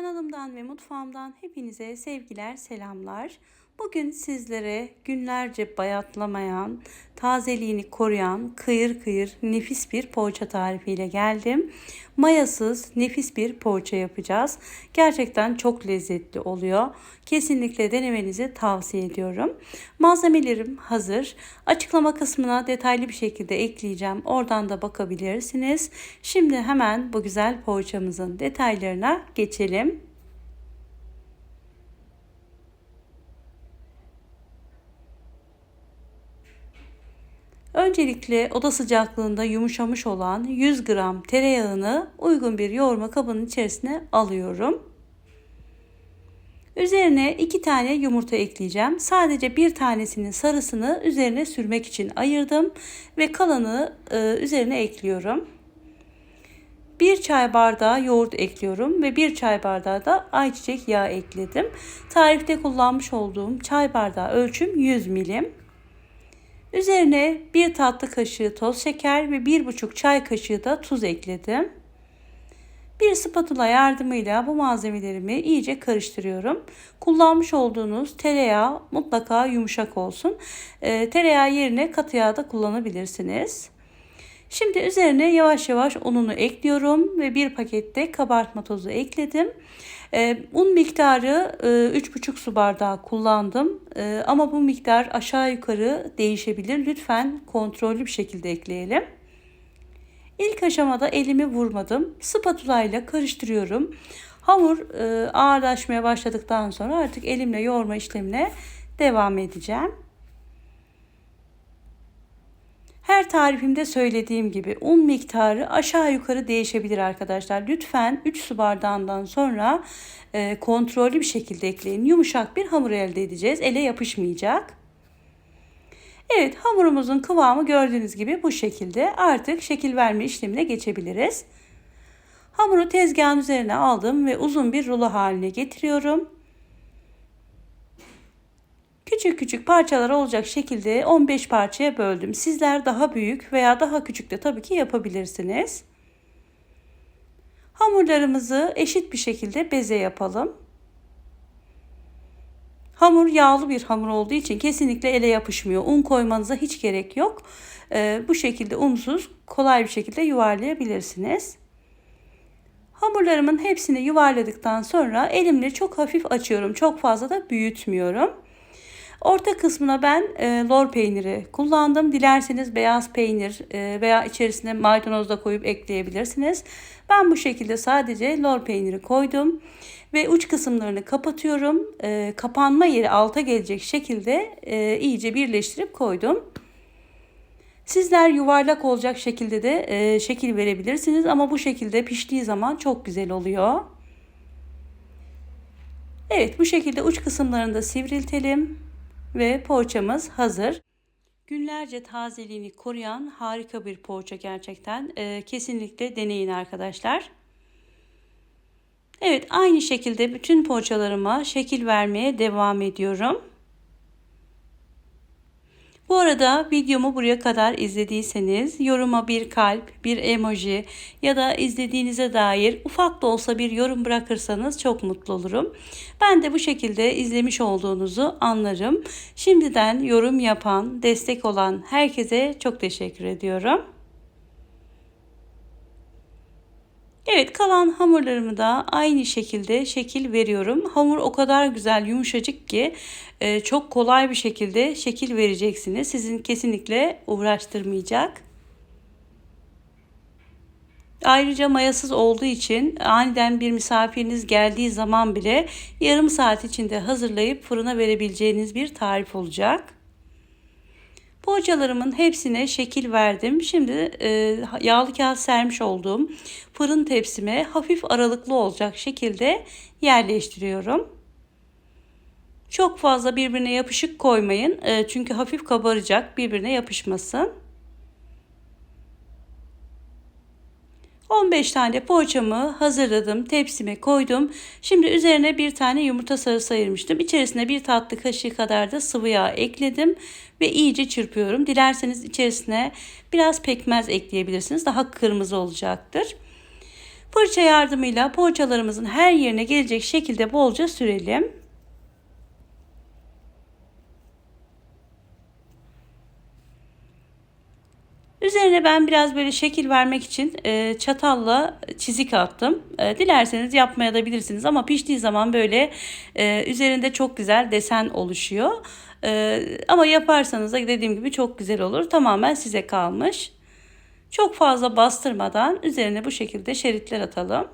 Kanalımdan ve mutfağımdan hepinize sevgiler, selamlar. Bugün sizlere günlerce bayatlamayan, tazeliğini koruyan, kıyır kıyır nefis bir poğaça tarifiyle geldim. Mayasız nefis bir poğaça yapacağız. Gerçekten çok lezzetli oluyor. Kesinlikle denemenizi tavsiye ediyorum. Malzemelerim hazır. Açıklama kısmına detaylı bir şekilde ekleyeceğim. Oradan da bakabilirsiniz. Şimdi hemen bu güzel poğaçamızın detaylarına geçelim. Öncelikle oda sıcaklığında yumuşamış olan 100 gram tereyağını uygun bir yoğurma kabının içerisine alıyorum. Üzerine 2 tane yumurta ekleyeceğim. Sadece bir tanesinin sarısını üzerine sürmek için ayırdım ve kalanı e, üzerine ekliyorum. 1 çay bardağı yoğurt ekliyorum ve 1 çay bardağı da ayçiçek yağı ekledim. Tarifte kullanmış olduğum çay bardağı ölçüm 100 milim. Üzerine bir tatlı kaşığı toz şeker ve bir buçuk çay kaşığı da tuz ekledim. Bir spatula yardımıyla bu malzemelerimi iyice karıştırıyorum. Kullanmış olduğunuz tereyağı mutlaka yumuşak olsun. E, tereyağı yerine katı yağ da kullanabilirsiniz. Şimdi üzerine yavaş yavaş ununu ekliyorum ve bir pakette kabartma tozu ekledim. E, un miktarı e, 3,5 su bardağı kullandım e, ama bu miktar aşağı yukarı değişebilir. Lütfen kontrollü bir şekilde ekleyelim. İlk aşamada elimi vurmadım. Spatula ile karıştırıyorum. Hamur e, ağırlaşmaya başladıktan sonra artık elimle yoğurma işlemine devam edeceğim. Her tarifimde söylediğim gibi un miktarı aşağı yukarı değişebilir arkadaşlar. Lütfen 3 su bardağından sonra e, kontrollü bir şekilde ekleyin. Yumuşak bir hamur elde edeceğiz. Ele yapışmayacak. Evet hamurumuzun kıvamı gördüğünüz gibi bu şekilde. Artık şekil verme işlemine geçebiliriz. Hamuru tezgahın üzerine aldım ve uzun bir rulo haline getiriyorum. Küçük küçük parçalar olacak şekilde 15 parçaya böldüm. Sizler daha büyük veya daha küçük de tabii ki yapabilirsiniz. Hamurlarımızı eşit bir şekilde beze yapalım. Hamur yağlı bir hamur olduğu için kesinlikle ele yapışmıyor. Un koymanıza hiç gerek yok. Ee, bu şekilde unsuz kolay bir şekilde yuvarlayabilirsiniz. Hamurlarımın hepsini yuvarladıktan sonra elimle çok hafif açıyorum. Çok fazla da büyütmüyorum. Orta kısmına ben e, lor peyniri kullandım. Dilerseniz beyaz peynir e, veya içerisine maydanoz da koyup ekleyebilirsiniz. Ben bu şekilde sadece lor peyniri koydum. Ve uç kısımlarını kapatıyorum. E, kapanma yeri alta gelecek şekilde e, iyice birleştirip koydum. Sizler yuvarlak olacak şekilde de e, şekil verebilirsiniz ama bu şekilde piştiği zaman çok güzel oluyor. Evet bu şekilde uç kısımlarını da sivriltelim ve poğaçamız hazır. Günlerce tazeliğini koruyan harika bir poğaça gerçekten. E, kesinlikle deneyin arkadaşlar. Evet aynı şekilde bütün poğaçalarıma şekil vermeye devam ediyorum. Bu arada videomu buraya kadar izlediyseniz yoruma bir kalp, bir emoji ya da izlediğinize dair ufak da olsa bir yorum bırakırsanız çok mutlu olurum. Ben de bu şekilde izlemiş olduğunuzu anlarım. Şimdiden yorum yapan, destek olan herkese çok teşekkür ediyorum. Evet kalan hamurlarımı da aynı şekilde şekil veriyorum. Hamur o kadar güzel yumuşacık ki e, çok kolay bir şekilde şekil vereceksiniz. Sizin kesinlikle uğraştırmayacak. Ayrıca mayasız olduğu için aniden bir misafiriniz geldiği zaman bile yarım saat içinde hazırlayıp fırına verebileceğiniz bir tarif olacak. Poğaçalarımın hepsine şekil verdim. Şimdi e, yağlı kağıt sermiş olduğum fırın tepsime hafif aralıklı olacak şekilde yerleştiriyorum. Çok fazla birbirine yapışık koymayın. E, çünkü hafif kabaracak birbirine yapışmasın. 15 tane poğaçamı hazırladım. Tepsime koydum. Şimdi üzerine bir tane yumurta sarısı ayırmıştım. İçerisine bir tatlı kaşığı kadar da sıvı yağ ekledim ve iyice çırpıyorum. Dilerseniz içerisine biraz pekmez ekleyebilirsiniz. Daha kırmızı olacaktır. Fırça yardımıyla poğaçalarımızın her yerine gelecek şekilde bolca sürelim. Üzerine ben biraz böyle şekil vermek için e, çatalla çizik attım. E, dilerseniz yapmaya da bilirsiniz ama piştiği zaman böyle e, üzerinde çok güzel desen oluşuyor. E, ama yaparsanız da dediğim gibi çok güzel olur. Tamamen size kalmış. Çok fazla bastırmadan üzerine bu şekilde şeritler atalım.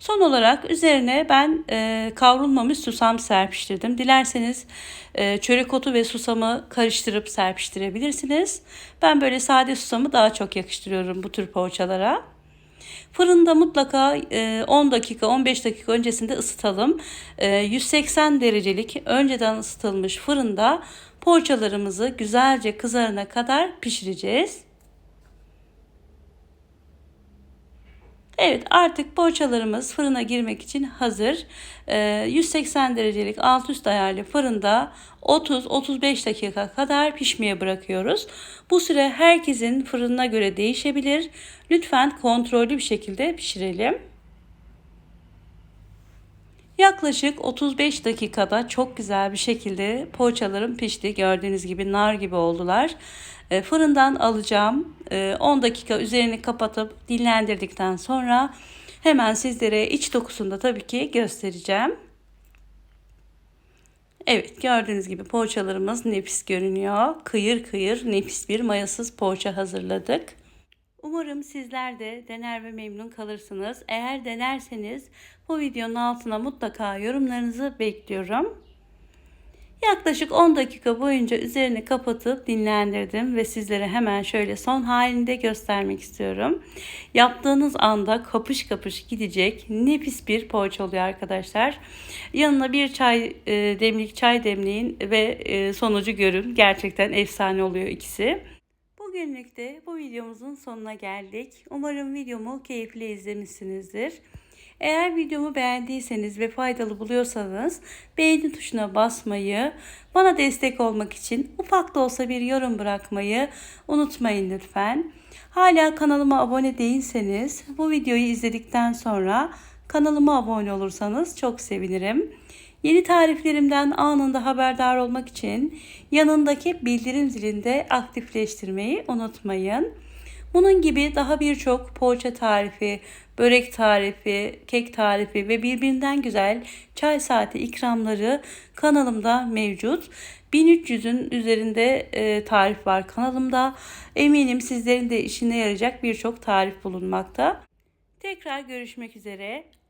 Son olarak üzerine ben e, kavrulmamış susam serpiştirdim. Dilerseniz e, çörek otu ve susamı karıştırıp serpiştirebilirsiniz. Ben böyle sade susamı daha çok yakıştırıyorum bu tür poğaçalara. Fırında mutlaka 10 dakika 15 dakika öncesinde ısıtalım. 180 derecelik önceden ısıtılmış fırında poğaçalarımızı güzelce kızarana kadar pişireceğiz. Evet artık poğaçalarımız fırına girmek için hazır. 180 derecelik alt üst ayarlı fırında 30-35 dakika kadar pişmeye bırakıyoruz. Bu süre herkesin fırınına göre değişebilir. Lütfen kontrollü bir şekilde pişirelim. Yaklaşık 35 dakikada çok güzel bir şekilde poğaçalarım pişti. Gördüğünüz gibi nar gibi oldular. E, fırından alacağım. 10 e, dakika üzerini kapatıp dinlendirdikten sonra hemen sizlere iç dokusunda tabii ki göstereceğim. Evet gördüğünüz gibi poğaçalarımız nefis görünüyor. Kıyır kıyır nefis bir mayasız poğaça hazırladık. Umarım sizler de dener ve memnun kalırsınız. Eğer denerseniz bu videonun altına mutlaka yorumlarınızı bekliyorum. Yaklaşık 10 dakika boyunca üzerini kapatıp dinlendirdim ve sizlere hemen şöyle son halinde göstermek istiyorum. Yaptığınız anda kapış kapış gidecek nefis bir poğaça oluyor arkadaşlar. Yanına bir çay e, demlik çay demleyin ve e, sonucu görün. Gerçekten efsane oluyor ikisi. Bugünlük de bu videomuzun sonuna geldik. Umarım videomu keyifli izlemişsinizdir. Eğer videomu beğendiyseniz ve faydalı buluyorsanız beğeni tuşuna basmayı, bana destek olmak için ufak da olsa bir yorum bırakmayı unutmayın lütfen. Hala kanalıma abone değilseniz bu videoyu izledikten sonra kanalıma abone olursanız çok sevinirim. Yeni tariflerimden anında haberdar olmak için yanındaki bildirim zilinde aktifleştirmeyi unutmayın. Bunun gibi daha birçok poğaça tarifi, börek tarifi, kek tarifi ve birbirinden güzel çay saati ikramları kanalımda mevcut. 1300'ün üzerinde e, tarif var kanalımda. Eminim sizlerin de işine yarayacak birçok tarif bulunmakta. Tekrar görüşmek üzere.